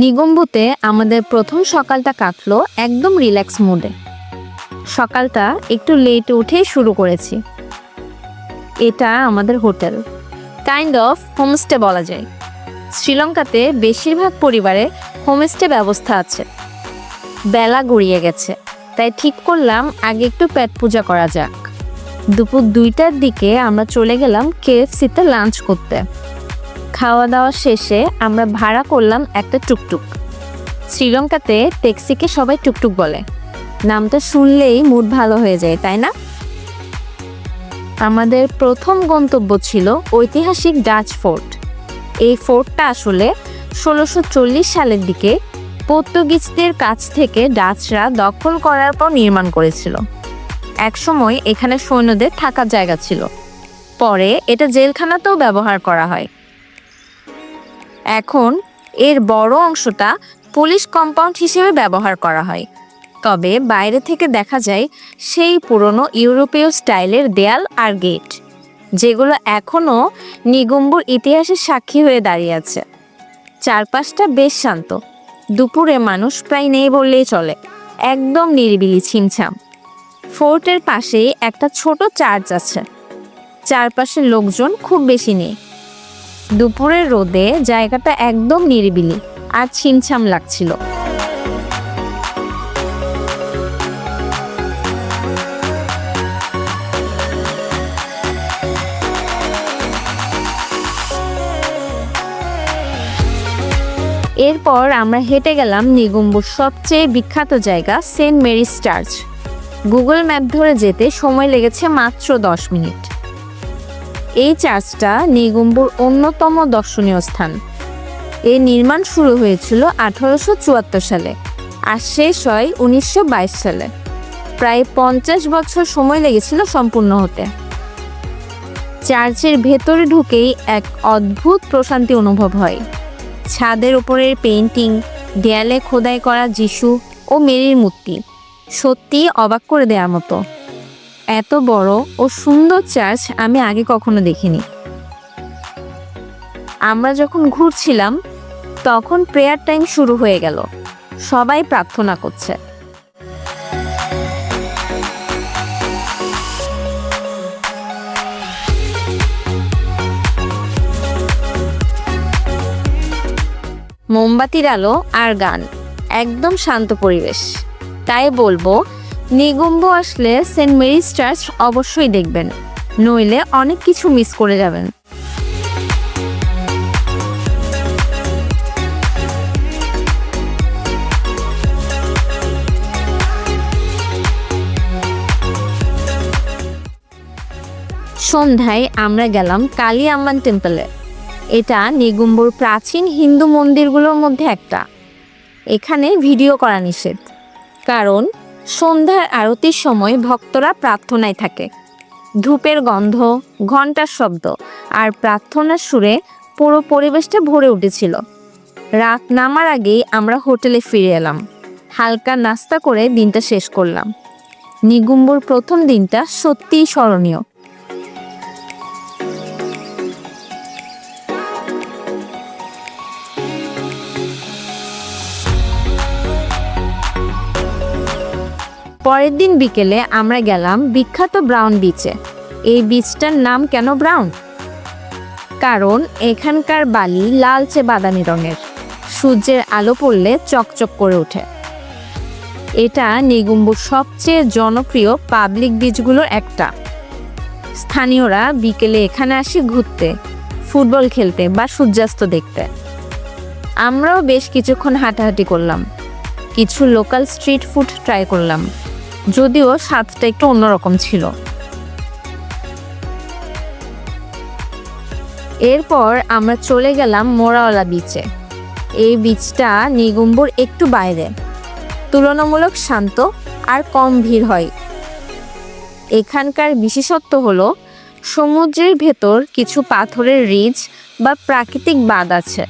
নিগম্বুতে আমাদের প্রথম সকালটা কাটলো একদম রিল্যাক্স মুডে। সকালটা একটু লেটে উঠেই শুরু করেছি। এটা আমাদের হোটেল। কাইন্ড অফ হোমস্টে বলা যায়। শ্রীলঙ্কাতে বেশিরভাগ পরিবারে হোমস্টে ব্যবস্থা আছে। বেলা গড়িয়ে গেছে। তাই ঠিক করলাম আগে একটু পেট পূজা করা যাক। দুপুর দুইটার দিকে আমরা চলে গেলাম কেএফসিতে লাঞ্চ করতে। খাওয়া দাওয়া শেষে আমরা ভাড়া করলাম একটা টুকটুক। শ্রীলঙ্কাতে ট্যাক্সিকে সবাই টুকটুক বলে। নামটা শুনলেই মুড ভালো হয়ে যায়, তাই না? আমাদের প্রথম গন্তব্য ছিল ঐতিহাসিক ডাচ ফোর্ট। এই ফোর্টটা আসলে ষোলোশো চল্লিশ সালের দিকে পর্তুগিজদের কাছ থেকে ডাচরা দখল করার পর নির্মাণ করেছিল। একসময় এখানে সৈন্যদের থাকার জায়গা ছিল। পরে এটা জেলখানাতেও ব্যবহার করা হয়। এখন এর বড় অংশটা পুলিশ কম্পাউন্ড হিসেবে ব্যবহার করা হয়। তবে বাইরে থেকে দেখা যায় সেই পুরনো ইউরোপীয় স্টাইলের দেয়াল আর গেট, যেগুলো এখনও নিগম্বুর ইতিহাসের সাক্ষী হয়ে দাঁড়িয়ে আছে। চারপাশটা বেশ শান্ত, দুপুরে মানুষ প্রায় নেই বললেই চলে, একদম নিরিবিলি ছিমছাম। ফোর্টের পাশেই একটা ছোট চার্চ আছে, চারপাশের লোকজন খুব বেশি নেই। দুপুরের রোদে জায়গাটা একদম নিরিবিলি আর ছিমছাম লাগছিল। এরপর আমরা হেঁটে গেলাম নিগুম্বুর সবচেয়ে বিখ্যাত জায়গা saint Mary's church. Google map ধরে যেতে সময় লেগেছে মাত্র দশ মিনিট। এই চার্চটা নিগুম্বুর অন্যতম দর্শনীয় স্থান। এর নির্মাণ শুরু হয়েছিল আঠারোশো চুয়াত্তর সালে আর শেষ হয় উনিশশো বাইশ সালে। প্রায় পঞ্চাশ বছর সময় লেগেছিল সম্পূর্ণ হতে। চার্চের ভেতরে ঢুকেই এক অদ্ভুত প্রশান্তি অনুভব হয়। ছাদের ওপরের পেইন্টিং, দেয়ালে খোদাই করা যিশু ও মেরির মূর্তি সত্যি অবাক করে দেওয়ার মতো। এত বড় ও সুন্দর চার্চ আমি আগে কখনো দেখিনি। আমরা যখন ঘুরছিলাম, তখন প্রেয়ার টাইম শুরু হয়ে গেল। সবাই প্রার্থনা করছে। মোমবাতির আলো আর গান, একদম শান্ত পরিবেশ। তাই বলব নিগম্ব আসলে সেন্ট মেরিজ চার্চ অবশ্যই দেখবেন, নইলে অনেক কিছু মিস করে যাবেন। সন্ধ্যায় আমরা গেলাম কালী আম্মান টেম্পলে। এটা নিগুম্বুর প্রাচীন হিন্দু মন্দিরগুলোর মধ্যে একটা। এখানে ভিডিও করা নিষেধ। কারণ সন্ধ্যার আরতির সময় ভক্তরা প্রার্থনায় থাকে। ধূপের গন্ধ ঘণ্টার শব্দ আর প্রার্থনার সুরে পুরো পরিবেশটা ভরে উঠেছিল। রাত নামার আগেই আমরা হোটেলে ফিরে এলাম। হালকা নাস্তা করে দিনটা শেষ করলাম। নিগুম্বর প্রথম দিনটা সত্যিই স্মরণীয়। পরের দিন বিকেলে আমরা গেলাম বিখ্যাত ব্রাউন বিচে। এই বিচটার নাম কেন ব্রাউন? কারণ এখানকার বালি লালচে বাদামি রঙের। সূর্যের আলো পড়লে চকচক করে ওঠে। এটা নিগুম্বুর সবচেয়ে জনপ্রিয় পাবলিক বিচগুলোর একটা। স্থানীয়রা বিকেলে এখানে আসে ঘুরতে, ফুটবল খেলতে বা সূর্যাস্ত দেখতে। আমরাও বেশ কিছুক্ষণ হাঁটাহাঁটি করলাম। কিছু লোকাল স্ট্রিট ফুড ট্রাই করলাম। যদিও স্বাদটা একটু অন্যরকম ছিল। এরপর আমরা চলে গেলাম মোরাওয়ালা বিচে এই বিচটা নিগুম্বুর একটু বাইরে। তুলনামূলক শান্ত আর কম ভিড় হয়। এখানকার বিশেষত্ব হলো, সমুদ্রের ভেতর কিছু পাথরের রিজ বা প্রাকৃতিক বাঁধ আছে,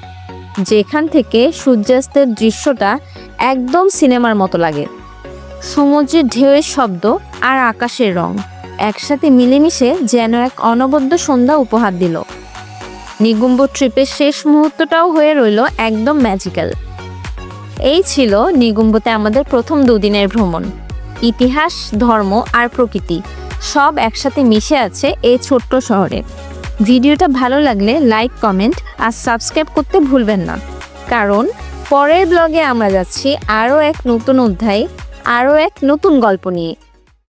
যেখান থেকে সূর্যাস্তের দৃশ্যটা একদম সিনেমার মতো লাগে। সমুদ্রের ঢেউয়ের শব্দ আর আকাশের রং একসাথে মিলেমিশে যেন এক অনবদ্য সন্ধ্যা উপহার দিল। নিগুম্ব ট্রিপের শেষ মুহূর্তটাও হয়ে রইল একদম ম্যাজিক্যাল এই ছিল নিগুম্বতে আমাদের প্রথম দুদিনের ভ্রমণ। ইতিহাস, ধর্ম আর প্রকৃতি সব একসাথে মিশে আছে এই ছোট্ট শহরে। ভিডিওটা ভালো লাগলে লাইক কমেন্ট আর সাবস্ক্রাইব করতে ভুলবেন না। কারণ পরের ব্লগে আমরা যাচ্ছি আরও এক নতুন অধ্যায় আরও এক নতুন গল্প নিয়ে।